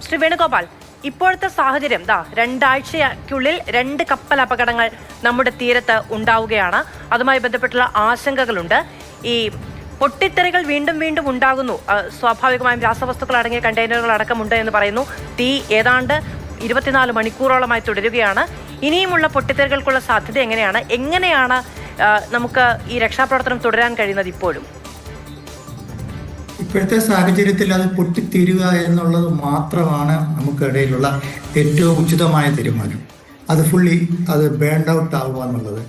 ശ്രീ വേണുഗോപാൽ ഇപ്പോഴത്തെ സാഹചര്യം ദാ രണ്ടാഴ്ചയ്ക്കുള്ളിൽ രണ്ട് കപ്പൽ അപകടങ്ങൾ നമ്മുടെ തീരത്ത് ഉണ്ടാവുകയാണ്. അതുമായി ബന്ധപ്പെട്ടുള്ള ആശങ്കകളുണ്ട്. ഈ പൊട്ടിത്തെറികൾ വീണ്ടും വീണ്ടും ഉണ്ടാകുന്നു. സ്വാഭാവികമായും രാസവസ്തുക്കൾ അടങ്ങിയ കണ്ടെയ്നറുകൾ അടക്കമുണ്ട് എന്ന് പറയുന്നു. തീ ഏതാണ്ട് ഇരുപത്തിനാല് മണിക്കൂറോളമായി തുടരുകയാണ്. ഇനിയുമുള്ള പൊട്ടിത്തെറികൾക്കുള്ള സാധ്യത എങ്ങനെയാണ്? എങ്ങനെയാണ് നമുക്ക് ഈ രക്ഷാപ്രവർത്തനം തുടരാൻ കഴിയുന്നത് ഇപ്പോഴും? ഇപ്പോഴത്തെ സാഹചര്യത്തിൽ അത് പൊട്ടിത്തീരുക എന്നുള്ളത് മാത്രമാണ് നമുക്കിടയിലുള്ള ഏറ്റവും ഉചിതമായ തീരുമാനം. അത് ഫുള്ളി അത് ബേൺഡ് ഔട്ട് ആവുക എന്നുള്ളത്.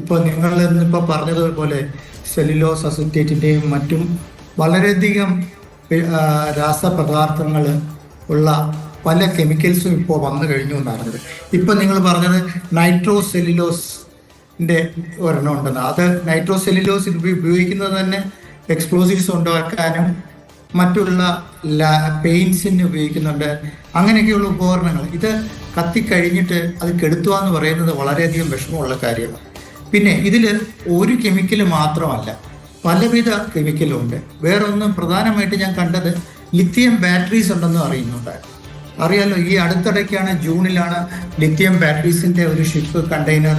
ഇപ്പോൾ നിങ്ങൾ ഇന്നിപ്പോൾ പറഞ്ഞതുപോലെ സെല്ലുലോസ് അസോസിയേറ്റിന്റെയും മറ്റും വളരെയധികം രാസപദാർത്ഥങ്ങൾ ഉള്ള പല കെമിക്കൽസും ഇപ്പോൾ വന്നു കഴിഞ്ഞു എന്ന് പറഞ്ഞത്. ഇപ്പം നിങ്ങൾ പറഞ്ഞത് നൈട്രോ സെല്ലുലോസിന്റെ ഒരെണ്ണം ഉണ്ടെന്ന്. അത് നൈട്രോ സെല്ലുലോസ് ഉപയോഗിക്കുന്നത് തന്നെ എക്സ്പ്ലോസീവ്സ് ഉണ്ടാക്കാനും മറ്റുള്ള പെയിൻസിന് ഉപയോഗിക്കുന്നുണ്ട്. അങ്ങനെയൊക്കെയുള്ള ഉപകരണങ്ങൾ. ഇത് കത്തിക്കഴിഞ്ഞിട്ട് അത് കെടുത്തുക എന്ന് പറയുന്നത് വളരെയധികം വിഷമമുള്ള കാര്യമാണ്. പിന്നെ ഇതിൽ ഒരു കെമിക്കൽ മാത്രമല്ല. പലവിധ കെമിക്കലും ഉണ്ട്. വേറൊന്നും പ്രധാനമായിട്ട് ഞാൻ കണ്ടത് ലിത്തിയം ബാറ്ററീസ് ഉണ്ടെന്ന് അറിയുന്നുണ്ടായിരുന്നു അറിയാലോ ഈ അടുത്തിടയ്ക്കാണ് ജൂണിലാണ് ലിത്തിയം ബാറ്ററീസിന്റെ ഒരു ഷിപ്പ് കണ്ടെയ്നർ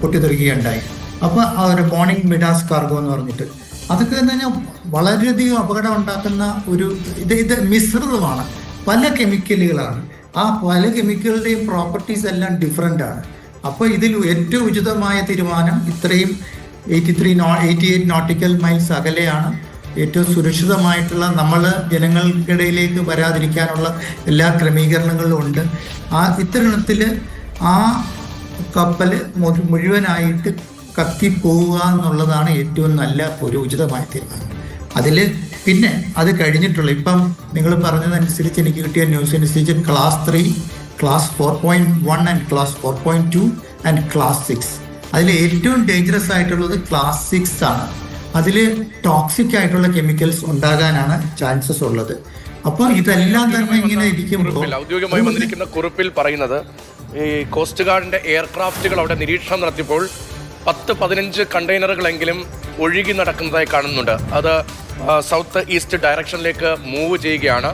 പൊട്ടിത്തെറിക്കുകയുണ്ടായി. അപ്പോൾ ആ ഒരു മോർണിംഗ് മിഡാസ് കാർഗോ എന്ന് പറഞ്ഞിട്ട്. അതൊക്കെ എന്ന് പറഞ്ഞാൽ വളരെയധികം അപകടം ഉണ്ടാക്കുന്ന ഒരു ഇത് ഇത് മിശ്രിതമാണ്. പല കെമിക്കലുകളാണ്. ആ പല കെമിക്കലുടെയും പ്രോപ്പർട്ടീസ് എല്ലാം ഡിഫറെന്റ് ആണ്. അപ്പോൾ ഇതിൽ ഏറ്റവും ഉചിതമായ തീരുമാനം ഇത്രയും eighty three no eighty eight nautical miles അകലെയാണ്. ഏറ്റവും സുരക്ഷിതമായിട്ടുള്ള നമ്മൾ ജനങ്ങൾക്കിടയിലേക്ക് വരാതിരിക്കാനുള്ള എല്ലാ ക്രമീകരണങ്ങളും ഉണ്ട്. ആ ഇത്തരണത്തിൽ ആ കപ്പൽ മുഴുവനായിട്ട് കത്തിപ്പോവുക എന്നുള്ളതാണ് ഏറ്റവും നല്ല ഒരു ഉചിതമായ തീരുമാനം. അതിൽ പിന്നെ അത് കഴിഞ്ഞിട്ടുള്ള ഇപ്പം നിങ്ങൾ പറഞ്ഞതനുസരിച്ച് എനിക്ക് കിട്ടിയ ന്യൂസ് അനുസരിച്ച് class three class four point one and class four point two and class six അതിൽ ഏറ്റവും ഡേഞ്ചറസ് ആയിട്ടുള്ളത് ക്ലാസ് സിക്സ് ആണ്. അതിൽ ടോക്സിക് ആയിട്ടുള്ള കെമിക്കൽസ് ഉണ്ടാകാനാണ് ചാൻസസ് ഉള്ളത്. അപ്പോൾ ഇതെല്ലാം തന്നെ ഇങ്ങനെ ഇരിക്കുമ്പോൾ ഔദ്യോഗികമായി വന്നിരിക്കുന്ന കുറിപ്പിൽ പറയുന്നത് ഈ കോസ്റ്റ് ഗാർഡിന്റെ എയർക്രാഫ്റ്റുകൾ അവിടെ നിരീക്ഷണം നടത്തിയപ്പോൾ പത്ത് പതിനഞ്ച് കണ്ടെയ്നറുകളെങ്കിലും ഒഴുകി നടക്കുന്നതായി കാണുന്നുണ്ട്. അത് സൗത്ത് ഈസ്റ്റ് ഡയറക്ഷനിലേക്ക് മൂവ് ചെയ്യുകയാണ്.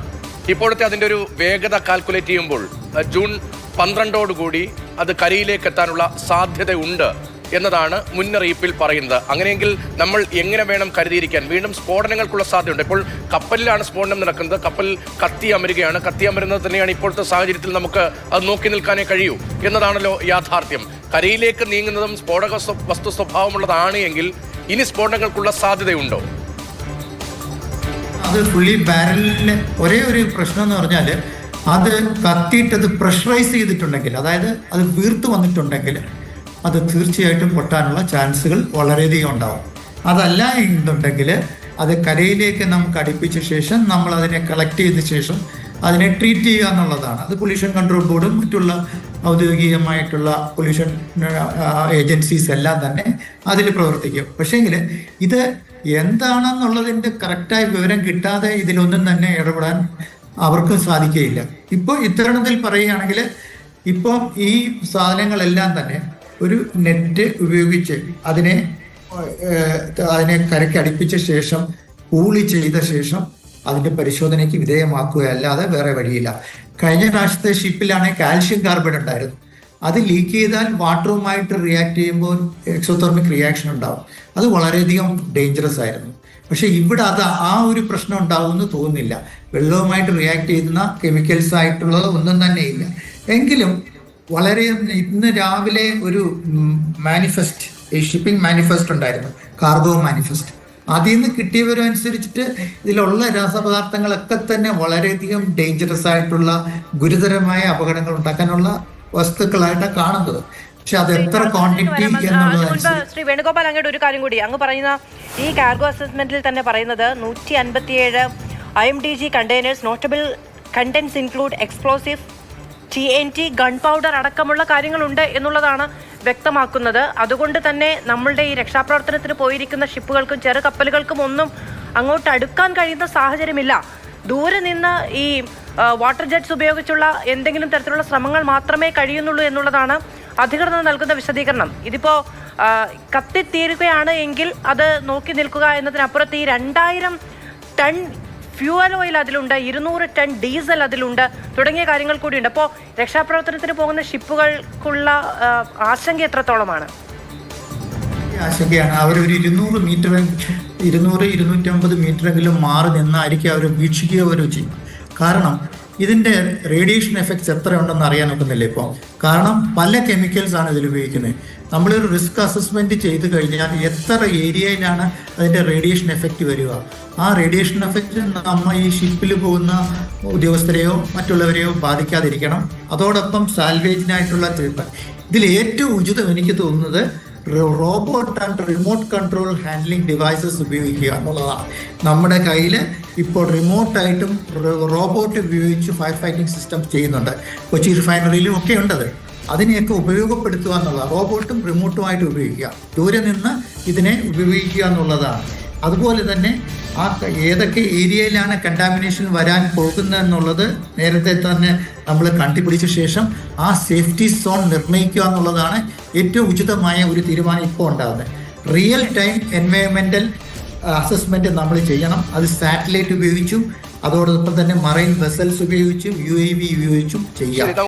ഇപ്പോഴത്തെ അതിന്റെ ഒരു വേഗത കാൽക്കുലേറ്റ് ചെയ്യുമ്പോൾ ജൂൺ പന്ത്രണ്ടോടുകൂടി അത് കരയിലേക്ക് എത്താനുള്ള സാധ്യതയുണ്ട്. എന്നതാണ് മുന്നറിയിപ്പിൽ പറയുന്നത്. അങ്ങനെയെങ്കിൽ നമ്മൾ എങ്ങനെ വേണം കരുതിയിരിക്കാൻ? വീണ്ടും സ്ഫോടനങ്ങൾക്കുള്ള സാധ്യതയുണ്ട്. ഇപ്പോൾ കപ്പലിലാണ് സ്ഫോടനം നടക്കുന്നത്. കപ്പൽ കത്തി അമരുകയാണ്. കത്തി അമരുന്നത് തന്നെയാണ് ഇപ്പോഴത്തെ സാഹചര്യത്തിൽ നമുക്ക് അത് നോക്കി നിൽക്കാനേ കഴിയൂ എന്നതാണല്ലോ യാഥാർത്ഥ്യം. കരയിലേക്ക് നീങ്ങുന്നതും സ്ഫോടക വസ്തു സ്വഭാവമുള്ളതാണ് എങ്കിൽ ഇനി സ്ഫോടനങ്ങൾക്കുള്ള സാധ്യതയുണ്ടോ? അത് ഫുള്ളി ബാരലിന് ഒരേ ഒരു പ്രശ്നം എന്ന് പറഞ്ഞാൽ അത് കത്തിയിട്ടത് പ്രഷറൈസ് ചെയ്തിട്ടുണ്ടെങ്കിൽ അതായത് അത് വീർത്ത് വന്നിട്ടുണ്ടെങ്കിൽ അത് തീർച്ചയായിട്ടും പൊട്ടാനുള്ള ചാൻസുകൾ വളരെയധികം ഉണ്ടാവും. അതല്ല എന്നുണ്ടെങ്കിൽ അത് കരയിലേക്ക് നമുക്ക് അടുപ്പിച്ച ശേഷം നമ്മൾ അതിനെ കളക്ട് ചെയ്ത ശേഷം അതിനെ ട്രീറ്റ് ചെയ്യുക എന്നുള്ളതാണ്. അത് പൊല്യൂഷൻ കൺട്രോൾ ബോർഡും മറ്റുള്ള ഔദ്യോഗികമായിട്ടുള്ള പൊല്യൂഷൻ ഏജൻസീസ് എല്ലാം തന്നെ അതിൽ പ്രവർത്തിക്കും. പക്ഷേങ്കിൽ ഇത് എന്താണെന്നുള്ളതിന്റെ കറക്റ്റായ വിവരം കിട്ടാതെ ഇതിലൊന്നും തന്നെ ഇടപെടാൻ അവർക്ക് സാധിക്കുകയില്ല. ഇപ്പോൾ ഇത്തരണത്തിൽ പറയുകയാണെങ്കിൽ ഇപ്പം ഈ സാധനങ്ങളെല്ലാം തന്നെ ഒരു നെറ്റ് ഉപയോഗിച്ച് അതിനെ അതിനെ കരയ്ക്ക് അടുപ്പിച്ച ശേഷം കൂളി ചെയ്ത ശേഷം അതിന്റെ പരിശോധനയ്ക്ക് വിധേയമാക്കുക അല്ലാതെ വേറെ വഴിയില്ല. കഴിഞ്ഞ പ്രാവശ്യത്തെ ഷിപ്പിലാണെങ്കിൽ കാൽഷ്യം കാർബൺ ഉണ്ടായിരുന്നു അത് ലീക്ക് ചെയ്താൽ വാട്ടറുമായിട്ട് റിയാക്ട് ചെയ്യുമ്പോൾ എക്സോതെർമിക് റിയാക്ഷൻ ഉണ്ടാവും. അത് വളരെയധികം ഡേഞ്ചറസ് ആയിരുന്നു. പക്ഷെ ഇവിടെ അത് ആ ഒരു പ്രശ്നം ഉണ്ടാവുമെന്ന് തോന്നുന്നില്ല. വെള്ളവുമായിട്ട് റിയാക്ട് ചെയ്യുന്ന കെമിക്കൽസ് ആയിട്ടുള്ളത് ഒന്നും തന്നെ ഇല്ല. എങ്കിലും വളരെ ഇന്ന് രാവിലെ ഒരു മാനിഫെസ്റ്റ് ഷിപ്പിംഗ് മാനിഫെസ്റ്റ് ഉണ്ടായിരുന്നു. കാർഗോ മാനിഫെസ്റ്റ് അതിൽ നിന്ന് കിട്ടിയവരും അനുസരിച്ചിട്ട് ഇതിലുള്ള രാസപദാർത്ഥങ്ങളൊക്കെ തന്നെ വളരെയധികം ഡേഞ്ചറസ് ആയിട്ടുള്ള ഗുരുതരമായ അപകടങ്ങൾ ഉണ്ടാക്കാനുള്ള വസ്തുക്കളായിട്ടാണ് കാണുന്നത്. പക്ഷെ അത് എത്ര ക്വാണ്ടിറ്റി ശ്രീ വേണുഗോപാൽ അങ്ങോട്ട് ഒരു കാര്യം കൂടി. അങ്ങ് പറയുന്ന ഈ കാർഗോ അസസ്മെന്റിൽ തന്നെ പറയുന്നത് നൂറ്റി അൻപത്തിയേഴ് I M D G containers notable contents include explosive T N T gunpowder അടക്കമുള്ള കാര്യങ്ങളുണ്ട് എന്നുള്ളതാണ് വ്യക്തമാക്കുന്നത്. അതുകൊണ്ട് തന്നെ നമ്മളുടെ ഈ രക്ഷാപ്രവർത്തനത്തിന് പോയിരിക്കുന്ന ഷിപ്പുകൾക്കും ചെറു കപ്പലുകൾക്കും ഒന്നും അങ്ങോട്ട് അടുക്കാൻ കഴിയുന്ന സാഹചര്യമില്ല. ദൂരെ നിന്ന് ഈ വാട്ടർ ജെറ്റ്സ് ഉപയോഗിച്ചുള്ള എന്തെങ്കിലും തരത്തിലുള്ള ശ്രമങ്ങൾ മാത്രമേ കഴിയുന്നുള്ളൂ എന്നുള്ളതാണ് അധികൃതർ നൽകുന്ന വിശദീകരണം. ഇതിപ്പോൾ കത്തിത്തീരുകയാണ് എങ്കിൽ അത് നോക്കി നിൽക്കുക എന്നതിനപ്പുറത്ത് ഈ രണ്ടായിരം ടൺ ഫ്യൂവൽ ഓയിൽ അതിലുണ്ട് ഇരുന്നൂറ് ടൺ ഡീസൽ അതിലുണ്ട് തുടങ്ങിയ കാര്യങ്ങൾ കൂടിയുണ്ട്. അപ്പോൾ രക്ഷാപ്രവർത്തനത്തിന് പോകുന്ന ഷിപ്പുകൾക്കുള്ള ആശങ്ക എത്രത്തോളമാണ്? ആശങ്കയാണ്. ഒരു ഇരുന്നൂറ് മീറ്റർ ഇരുന്നൂറ് ഇരുന്നൂറ്റമ്പത് മീറ്ററെങ്കിലും മാറി നിന്നായിരിക്കും അവർ വീക്ഷിക്കുക വരെ ചെയ്യും. കാരണം ഇതിന്റെ റേഡിയേഷൻ എഫക്ട്സ് എത്ര ഉണ്ടെന്ന് അറിയാൻ ഒക്കുന്നില്ല ഇപ്പോൾ കാരണം പല കെമിക്കൽസ് ആണ് ഇതിൽ ഉപയോഗിക്കുന്നത്. നമ്മളൊരു റിസ്ക് അസസ്മെന്റ് ചെയ്ത് കഴിഞ്ഞാൽ എത്ര ഏരിയയിലാണ് അതിന്റെ റേഡിയേഷൻ എഫക്റ്റ് വരിക. ആ റേഡിയേഷൻ എഫക്റ്റ് നമ്മൾ ഈ ഷിപ്പിൽ പോകുന്ന ഉദ്യോഗസ്ഥരെയോ മറ്റുള്ളവരെയോ ബാധിക്കാതിരിക്കണം. അതോടൊപ്പം സാൽവേജിനായിട്ടുള്ള ട്രീറ്റ്മെന്റ് ഇതിൽ ഏറ്റവും ഉചിതം എനിക്ക് തോന്നുന്നത് robot and remote control handling devices ഉപയോഗിക്കുക എന്നുള്ളതാണ് നമ്മുടെ കയ്യിൽ ഇപ്പോൾ റിമോട്ടായിട്ടും റോബോട്ട് ഉപയോഗിച്ച് ഫയർ ഫൈറ്റിംഗ് സിസ്റ്റം ചെയ്യുന്നുണ്ട്. കൊച്ചി റിഫൈനറിയിലും ഒക്കെ ഉണ്ടത്. അതിനെയൊക്കെ ഉപയോഗപ്പെടുത്തുക എന്നുള്ളതാണ് റോബോട്ടും റിമോട്ടുമായിട്ട് ഉപയോഗിക്കുക. ദൂരെ നിന്ന് ഇതിനെ ഉപയോഗിക്കുക എന്നുള്ളതാണ് അതുപോലെ തന്നെ ആ ഏതൊക്കെ ഏരിയയിലാണ് കണ്ടാമിനേഷൻ വരാൻ പോകുന്നത് എന്നുള്ളത് നേരത്തെ തന്നെ നമ്മൾ കണ്ടുപിടിച്ച ശേഷം ആ സേഫ്റ്റി സോൺ നിർണയിക്കുക എന്നുള്ളതാണ് ഏറ്റവും ഉചിതമായ ഒരു തീരുമാനം ഇപ്പോൾ ഉണ്ടാകുന്നത്. റിയൽ ടൈം എൻവയോൺമെന്റൽ അസസ്മെന്റ് നമ്മൾ ചെയ്യണം. അത് സാറ്റലൈറ്റ് ഉപയോഗിച്ചും അതോടൊപ്പം തന്നെ മറൈൻ വെസൽസ് ഉപയോഗിച്ചും യു എ ഉപയോഗിച്ചും ചെയ്യാം.